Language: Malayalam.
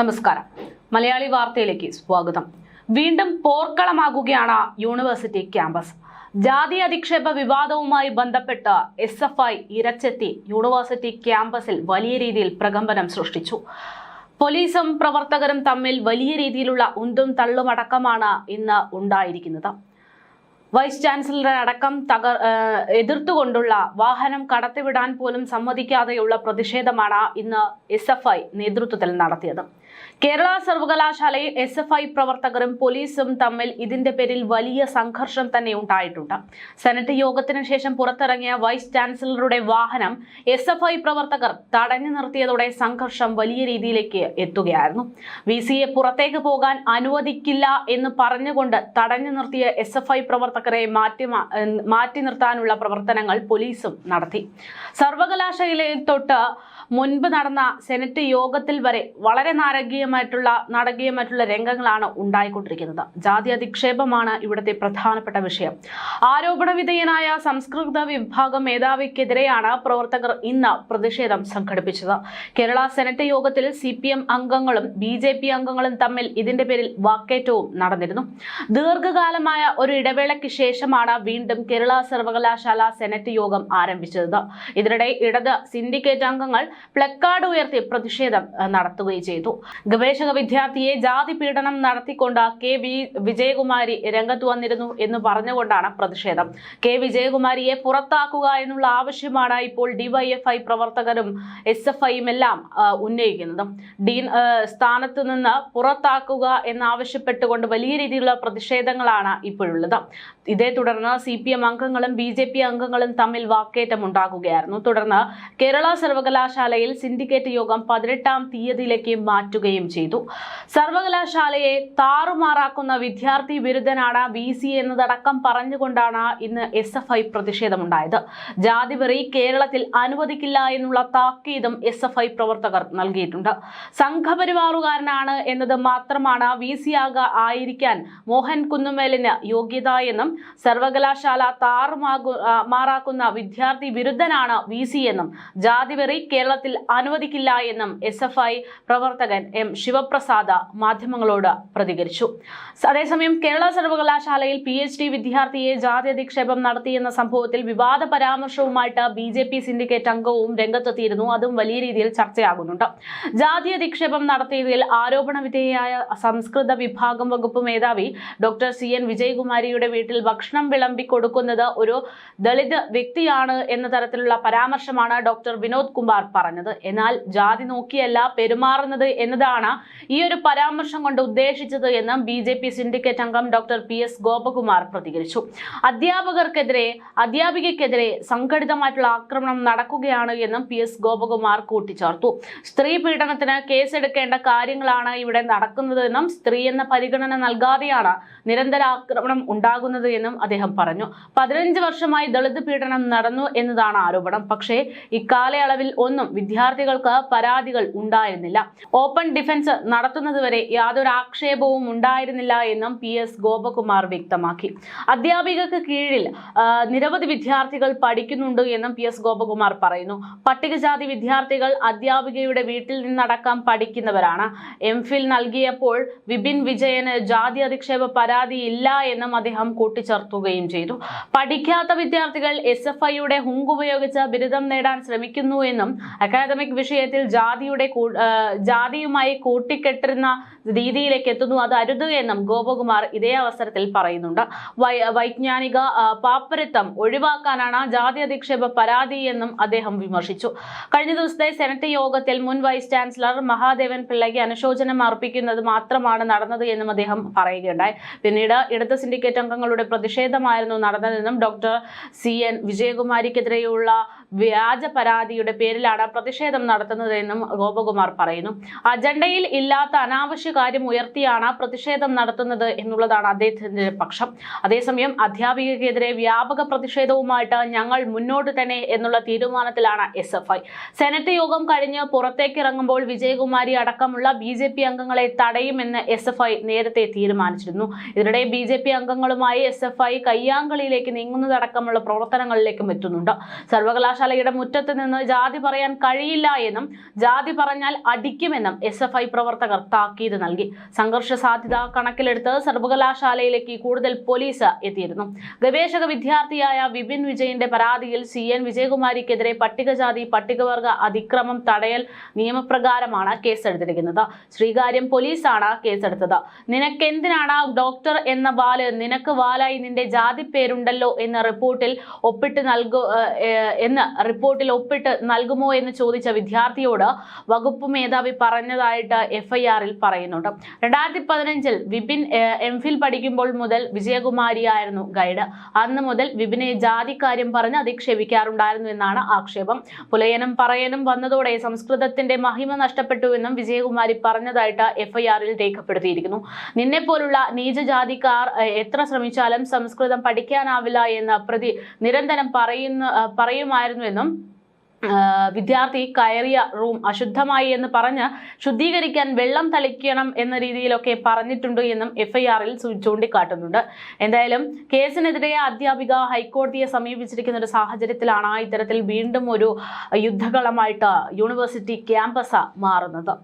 നമസ്കാരം. മലയാളി വാർത്തയിലേക്ക് സ്വാഗതം. വീണ്ടും പോർക്കളമാകുകയാണ് യൂണിവേഴ്സിറ്റി ക്യാമ്പസ്. ജാതി അധിക്ഷേപ വിവാദവുമായി ബന്ധപ്പെട്ട് എസ് എഫ് ഐ ഇരച്ചെത്തി യൂണിവേഴ്സിറ്റി ക്യാമ്പസിൽ വലിയ രീതിയിൽ പ്രകമ്പനം സൃഷ്ടിച്ചു. പോലീസും പ്രവർത്തകരും തമ്മിൽ വലിയ രീതിയിലുള്ള ഉന്തും തള്ളുമടക്കമാണ് ഇന്ന് ഉണ്ടായിരിക്കുന്നത്. വൈസ് ചാൻസലറെ അടക്കം തകർ എതിർത്തുകൊണ്ടുള്ള വാഹനം കടത്തിവിടാൻ പോലും സമ്മതിക്കാതെയുള്ള പ്രതിഷേധമാണ് ഇന്ന് എസ് എഫ് ഐ നേതൃത്വത്തിൽ നടത്തിയത്. കേരള സർവകലാശാലയിൽ എസ് എഫ് ഐ പ്രവർത്തകരും പോലീസും തമ്മിൽ ഇതിന്റെ പേരിൽ വലിയ സംഘർഷം തന്നെ ഉണ്ടായിട്ടുണ്ട്. സെനറ്റ് യോഗത്തിന് ശേഷം പുറത്തിറങ്ങിയ വൈസ് ചാൻസലറുടെ വാഹനം എസ് എഫ് ഐ പ്രവർത്തകർ തടഞ്ഞു നിർത്തിയതോടെ സംഘർഷം വലിയ രീതിയിലേക്ക് എത്തുകയായിരുന്നു. വി സിയെ പുറത്തേക്ക് പോകാൻ അനുവദിക്കില്ല എന്ന് പറഞ്ഞുകൊണ്ട് തടഞ്ഞു നിർത്തിയ എസ് എഫ് ഐ പ്രവർത്തകരെ മാറ്റി മാറ്റി നിർത്താനുള്ള പ്രവർത്തനങ്ങൾ പോലീസും നടത്തി. സർവകലാശാലയിൽ തൊട്ട് മുൻപ് നടന്ന സെനറ്റ് യോഗത്തിൽ വരെ വളരെ നാരകീയമായിട്ടുള്ള നാടകീയമായിട്ടുള്ള നാടകീയമായിട്ടുള്ള രംഗങ്ങളാണ് ഉണ്ടായിക്കൊണ്ടിരിക്കുന്നത്. ജാതി അധിക്ഷേപമാണ് ഇവിടുത്തെ പ്രധാനപ്പെട്ട വിഷയം. ആരോപണ വിധേയനായ സംസ്കൃത വിഭാഗം മേധാവിക്കെതിരെയാണ് പ്രവർത്തകർ ഇന്ന് പ്രതിഷേധം സംഘടിപ്പിച്ചത്. കേരള സെനറ്റ് യോഗത്തിൽ സി അംഗങ്ങളും ബി അംഗങ്ങളും തമ്മിൽ ഇതിന്റെ പേരിൽ വാക്കേറ്റവും നടന്നിരുന്നു. ദീർഘകാലമായ ഒരു ഇടവേളയ്ക്ക് ശേഷമാണ് വീണ്ടും കേരള സർവകലാശാല സെനറ്റ് യോഗം ആരംഭിച്ചത്. ഇതിനിടെ ഇടത് സിൻഡിക്കേറ്റ് അംഗങ്ങൾ പ്ലക്കാർഡ് ഉയർത്തി പ്രതിഷേധം നടത്തുകയും ചെയ്തു. ഗവേഷക വിദ്യാർത്ഥിയെ ജാതി പീഡനം നടത്തിക്കൊണ്ട് കെ വി വിജയകുമാരി രംഗത്ത് വന്നിരുന്നു എന്ന് പറഞ്ഞുകൊണ്ടാണ് പ്രതിഷേധം. കെ വിജയകുമാരിയെ പുറത്താക്കുക എന്നുള്ള ആവശ്യമാണ് ഇപ്പോൾ ഡിവൈഎഫ്ഐ പ്രവർത്തകരും എസ് എഫ് ഐയും എല്ലാം ഉന്നയിക്കുന്നത് ഡീൻ സ്ഥാനത്ത് നിന്ന് പുറത്താക്കുക എന്നാവശ്യപ്പെട്ടുകൊണ്ട് വലിയ രീതിയിലുള്ള പ്രതിഷേധങ്ങളാണ് ഇപ്പോഴുള്ളത്. ഇതേ തുടർന്ന് സി പി എം അംഗങ്ങളും ബി ജെ പി അംഗങ്ങളും തമ്മിൽ വാക്കേറ്റം ഉണ്ടാക്കുകയായിരുന്നു തുടർന്ന് കേരള സർവകലാശാലയിൽ സിൻഡിക്കേറ്റ് യോഗം പതിനെട്ടാം തീയതിയിലേക്ക് മാറ്റുകയും ചെയ്തു. സർവകലാശാലയെ താറുമാറാക്കുന്ന വിദ്യാർത്ഥി വിരുദ്ധനാണ് വി സി എന്നതടക്കം പറഞ്ഞുകൊണ്ടാണ് ഇന്ന് എസ് എഫ് ഐ പ്രതിഷേധമുണ്ടായത്. ജാതിവെറി കേരളത്തിൽ അനുവദിക്കില്ല എന്നുള്ള താക്കീതും എസ് എഫ് ഐ പ്രവർത്തകർ നൽകിയിട്ടുണ്ട്. സംഘപരിവാറുകാരനാണ് എന്നത് മാത്രമാണ് വി സി ആയിരിക്കാൻ മോഹൻ കുന്നുമേലിന് യോഗ്യത എന്നും സർവകലാശാല താറുമാകു മാറാക്കുന്ന വിദ്യാർത്ഥി വിരുദ്ധനാണ് വി സി എന്നും ജാതിവെറി കേരളത്തിൽ അനുവദിക്കില്ല എന്നും എസ് എഫ് ഐ പ്രവർത്തകൻ എം ശിവപ്രസാദ മാധ്യമങ്ങളോട് പ്രതികരിച്ചു. അതേസമയം കേരള സർവകലാശാലയിൽ പി എച്ച് ഡി വിദ്യാർത്ഥിയെ ജാതി അധിക്ഷേപം നടത്തിയെന്ന സംഭവത്തിൽ വിവാദ പരാമർശവുമായിട്ട് ബി ജെ പി സിൻഡിക്കേറ്റ് അംഗവും രംഗത്തെത്തിയിരുന്നു. അതും വലിയ രീതിയിൽ ചർച്ചയാകുന്നുണ്ട്. ജാതി അധിക്ഷേപം നടത്തിയതിൽ ആരോപണ വിധേയയായ സംസ്കൃത വിഭാഗം വകുപ്പ് മേധാവി ഡോക്ടർ സി എൻ വിജയകുമാരിയുടെ വീട്ടിൽ ഭക്ഷണം വിളമ്പി കൊടുക്കുന്നത് ഒരു ദളിത് വ്യക്തിയാണ് എന്ന തരത്തിലുള്ള പരാമർശമാണ് ഡോക്ടർ വിനോദ് കുമാർ പറഞ്ഞത്. എന്നാൽ ജാതി നോക്കിയല്ല പെരുമാറുന്നത് എന്നതാണ് ഈ ഒരു പരാമർശം കൊണ്ട് ഉദ്ദേശിച്ചത് എന്ന് ബി ജെ പി സിൻഡിക്കേറ്റ് അംഗം ഡോക്ടർ പി എസ് ഗോപകുമാർ പ്രതികരിച്ചു. അധ്യാപകർക്കെതിരെ അധ്യാപികയ്ക്കെതിരെ സംഘടിതമായിട്ടുള്ള ആക്രമണം നടക്കുകയാണ് എന്നും പി എസ് ഗോപകുമാർ കൂട്ടിച്ചേർത്തു. സ്ത്രീ പീഡനത്തിന് കേസെടുക്കേണ്ട കാര്യങ്ങളാണ് ഇവിടെ നടക്കുന്നത് എന്നും സ്ത്രീ എന്ന പരിഗണന നൽകാതെയാണ് നിരന്തര ആക്രമണം ഉണ്ടാകുന്നത് എന്നും അദ്ദേഹം പറഞ്ഞു. പതിനഞ്ച് വർഷമായി ദളിത് പീഡനം നടന്നു എന്നതാണ് ആരോപണം. പക്ഷേ ഇക്കാലയളവിൽ ഒന്നും വിദ്യാർത്ഥികൾക്ക് പരാതികൾ ഉണ്ടായിരുന്നില്ല. ഓപ്പൺ ഡിഫൻസ് നടത്തുന്നതുവരെ യാതൊരു ആക്ഷേപവും ഉണ്ടായിരുന്നില്ല എന്നും പി എസ് ഗോപകുമാർ വ്യക്തമാക്കി. അധ്യാപികക്ക് കീഴിൽ നിരവധി വിദ്യാർത്ഥികൾ പഠിക്കുന്നുണ്ട് എന്നും പി എസ് ഗോപകുമാർ പറയുന്നു. പട്ടികജാതി വിദ്യാർത്ഥികൾ അധ്യാപികയുടെ വീട്ടിൽ നിന്നടക്കം പഠിക്കുന്നവരാണ്. എം ഫിൽ നൽകിയപ്പോൾ വിപിൻ വിജയന് ജാതി അധിക്ഷേപ പരാതി ഇല്ല എന്നും അദ്ദേഹം കൂട്ടിച്ചേർത്തുകയും ചെയ്തു. പഠിക്കാത്ത വിദ്യാർത്ഥികൾ എസ് എഫ് ഐയുടെ ഹുങ്ക് ഉപയോഗിച്ച് ബിരുദം നേടാൻ ശ്രമിക്കുന്നു എന്നും അക്കാദമിക് വിഷയത്തിൽ ജാതിയുടെ കൂ- ആ, കൂട്ടിക്കെട്ടിരുന്ന രീതിയിലേക്ക് എത്തുന്നു. അത് അരുത് എന്നും ഗോപകുമാർ ഇതേ അവസരത്തിൽ പറയുന്നുണ്ട്. വൈജ്ഞാനിക ആ, പാപ്പരത്വം ഒഴിവാക്കാനാണ് ജാതി അധിക്ഷേപ പരാതി എന്നും അദ്ദേഹം വിമർശിച്ചു. കഴിഞ്ഞ ദിവസത്തെ സെനറ്റ് യോഗത്തിൽ മുൻ വൈസ് ചാൻസലർ മഹാദേവൻ പിള്ളയ്ക്ക് അനുശോചനം അർപ്പിക്കുന്നത് മാത്രമാണ് നടന്നത് എന്നും അദ്ദേഹം പറയുകയുണ്ടായി. പിന്നീട് ഇടത് സിൻഡിക്കേറ്റ് അംഗങ്ങളുടെ പ്രതിഷേധമായിരുന്നു നടന്നതെന്നും ഡോക്ടർ സി എൻ വിജയകുമാരിക്കെതിരെയുള്ള വ്യാജ പരാതിയുടെ പേരിലാണ് പ്രതിഷേധം നടത്തുന്നതെന്നും ഗോപകുമാർ പറയുന്നു. അജണ്ടയിൽ ഇല്ലാത്ത അനാവശ്യ കാര്യം ഉയർത്തിയാണ് പ്രതിഷേധം നടത്തുന്നത് എന്നുള്ളതാണ് അദ്ദേഹത്തിന്റെ പക്ഷം. അതേസമയം അധ്യാപികക്കെതിരെ വ്യാപക പ്രതിഷേധവുമായിട്ട് ഞങ്ങൾ മുന്നോട്ട് തന്നെ എന്നുള്ള തീരുമാനത്തിലാണ് എസ് എഫ് ഐ. സെനറ്റ് യോഗം കഴിഞ്ഞ് പുറത്തേക്ക് ഇറങ്ങുമ്പോൾ വിജയകുമാരി അടക്കമുള്ള ബി ജെ പി അംഗങ്ങളെ തടയുമെന്ന് എസ് എഫ് ഐ നേരത്തെ തീരുമാനിച്ചിരുന്നു. ഇതിനിടെ ബി ജെ പി അംഗങ്ങളുമായി എസ് എഫ് ഐ കയ്യാങ്കളിയിലേക്ക് നീങ്ങുന്നതടക്കമുള്ള പ്രവർത്തനങ്ങളിലേക്കും എത്തുന്നുണ്ട്. സർവകലാശാലയുടെ മുറ്റത്ത് നിന്ന് ജാതി പറയാൻ കഴിയില്ല എന്നും ജാതി പറഞ്ഞാൽ അടിക്കുമെന്നും എസ് എഫ് ഐ പ്രവർത്തകർ താക്കീത് നൽകി. സംഘർഷ സാധ്യത കണക്കിലെടുത്ത് സർവകലാശാലയിലേക്ക് കൂടുതൽ പോലീസ് എത്തിയിരുന്നു. ഗവേഷക വിദ്യാർത്ഥിയായ വിപിൻ വിജയന്റെ പരാതിയിൽ സി എൻ വിജയകുമാരിക്കെതിരെ പട്ടികജാതി പട്ടികവർഗ അതിക്രമം തടയൽ നിയമപ്രകാരമാണ് കേസെടുത്തിരിക്കുന്നത്. ശ്രീകാര്യം പോലീസാണ് കേസെടുത്തത്. നിനക്കെന്തിനാണ് ഡോക്ടർ എന്ന വാൽ? നിനക്ക് വാലായി നിന്റെ ജാതി പേരുണ്ടല്ലോ എന്ന റിപ്പോർട്ടിൽ ഒപ്പിട്ട് നൽകു എന്ന് റിപ്പോർട്ടിൽ ഒപ്പിട്ട് നൽകുമോ എന്ന് ചോദിച്ച വിദ്യാർത്ഥിയോട് വകുപ്പ് മേധാവി പറഞ്ഞതായിട്ട് എഫ്ഐആറിൽ പറയുന്നുണ്ട്. രണ്ടായിരത്തി പതിനഞ്ചിൽ വിപിൻ എം ഫിൽ പഠിക്കുമ്പോൾ മുതൽ വിജയകുമാരിയായിരുന്നു ഗൈഡ്. അന്ന് മുതൽ വിപിനെ ജാതിക്കാര്യം പറഞ്ഞ് അധിക്ഷേപിക്കാറുണ്ടായിരുന്നു എന്നാണ് ആക്ഷേപം. പുലയനും പറയനും വന്നതോടെ സംസ്കൃതത്തിന്റെ മഹിമ നഷ്ടപ്പെട്ടുവെന്നും വിജയകുമാരി പറഞ്ഞതായിട്ട് എഫ്ഐആറിൽ രേഖപ്പെടുത്തിയിരിക്കുന്നു. നിന്നെ പോലുള്ള നീചജാതിക്കാർ എത്ര ശ്രമിച്ചാലും സംസ്കൃതം പഠിക്കാനാവില്ല എന്ന് പ്രതി നിരന്തരം പറയുന്ന പറയുമായിരുന്നു പറയുമായിരുന്നുവെന്നും വിദ്യാർത്ഥി കയറിയ റൂം അശുദ്ധമായി എന്ന് പറഞ്ഞ് ശുദ്ധീകരിക്കാൻ വെള്ളം തളിക്കണം എന്ന രീതിയിലൊക്കെ പറഞ്ഞിട്ടുണ്ട് എന്നും എഫ്ഐആറിൽ ചൂണ്ടിക്കാട്ടുന്നുണ്ട്. എന്തായാലും കേസിനെതിരെ അധ്യാപിക ഹൈക്കോടതിയെ സമീപിച്ചിരിക്കുന്ന ഒരു സാഹചര്യത്തിലാണ് ഇത്തരത്തിൽ വീണ്ടും ഒരു യുദ്ധകളമായിട്ട് യൂണിവേഴ്സിറ്റി ക്യാമ്പസ് മാറുന്നത്.